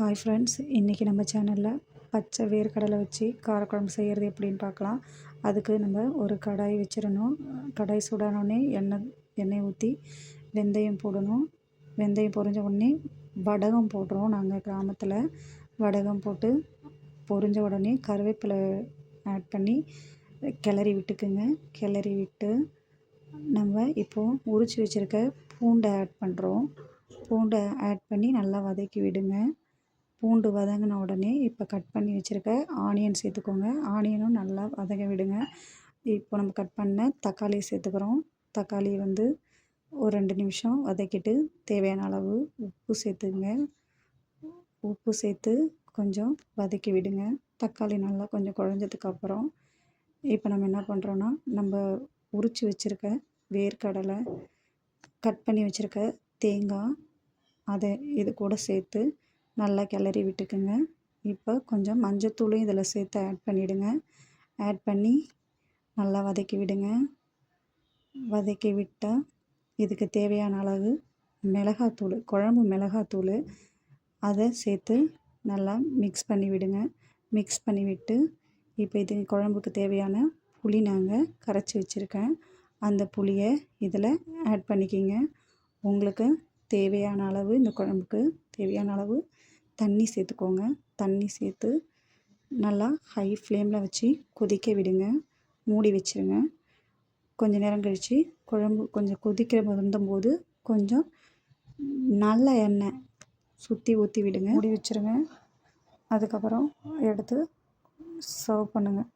Hi friends இன்றைக்கி நம்ம சேனலில் பச்சை வேர்க்கடலை வச்சு காரக்குழம்பு செய்கிறது எப்படின்னு பார்க்கலாம். அதுக்கு நம்ம ஒரு கடாய் வச்சிடணும். கடாய் சூடானோடனே எண்ணெய் எண்ணெய் ஊற்றி வெந்தயம் போடணும். வெந்தயம் பொரிஞ்ச உடனே வடகம் போடுறோம் நாங்கள் கிராமத்தில் வடகம் போட்டு பொரிஞ்ச உடனே கருவேப்பிலை ஆட் பண்ணி கிளறி விட்டுக்குங்க. கிளறி விட்டு நம்ம இப்போது உரித்து வச்சுருக்க பூண்டை ஆட் பண்ணுறோம் பூண்டை ஆட் பண்ணி நல்லா வதக்கி விடுங்க. பூண்டு வதங்கின உடனே இப்போ கட் பண்ணி வச்சுருக்க ஆனியன் சேர்த்துக்கோங்க. ஆனியனும் நல்லா வதங்க விடுங்க. இப்போ நம்ம கட் பண்ண தக்காளி சேர்த்துக்கிறோம். தக்காளி வந்து ஒரு ரெண்டு நிமிஷம் வதக்கிட்டு தேவையான அளவு உப்பு சேர்த்துங்க. உப்பு சேர்த்து கொஞ்சம் வதக்கி விடுங்க. தக்காளி நல்லா கொஞ்சம் குழஞ்சதுக்கப்புறம் இப்போ நம்ம என்ன பண்ணுறோன்னா நம்ம உரித்து வச்சுருக்க வேர்க்கடலை கட் பண்ணி வச்சுருக்க தேங்காய் அதை இது கூட சேர்த்து நல்லா கிளறி விட்டுக்குங்க. இப்போ கொஞ்சம் மஞ்சத்தூளும் இதில் சேர்த்து ஆட் பண்ணிவிடுங்க ஆட் பண்ணி நல்லா வதக்கி விடுங்க. வதக்கி விட்டால் இதுக்கு தேவையான அளவு மிளகாத்தூள் குழம்பு மிளகாத்தூள் அதை சேர்த்து நல்லா மிக்ஸ் பண்ணி விடுங்க. மிக்ஸ் பண்ணி விட்டு இப்போ இது குழம்புக்கு தேவையான புளி நாங்கள் கரைச்சி வச்சுருக்கேன். அந்த புளியை இதில் ஆட் பண்ணிக்கிங்க. உங்களுக்கு தேவையான அளவு இந்த குழம்புக்கு தேவையான அளவு தண்ணி சேர்த்துக்கோங்க. தண்ணி சேர்த்து நல்லா ஹை ஃப்ளேமில் வச்சு கொதிக்க விடுங்க. மூடி வச்சுருங்க. கொஞ்சம் நேரம் கழித்து குழம்பு கொஞ்சம் கொதிக்கிற இருந்தபோது கொஞ்சம் நல்ல எண்ணெய் சுற்றி ஊற்றி விடுங்க. மூடி வச்சுருங்க. அதுக்கப்புறம் எடுத்து சர்வ் பண்ணுங்கள்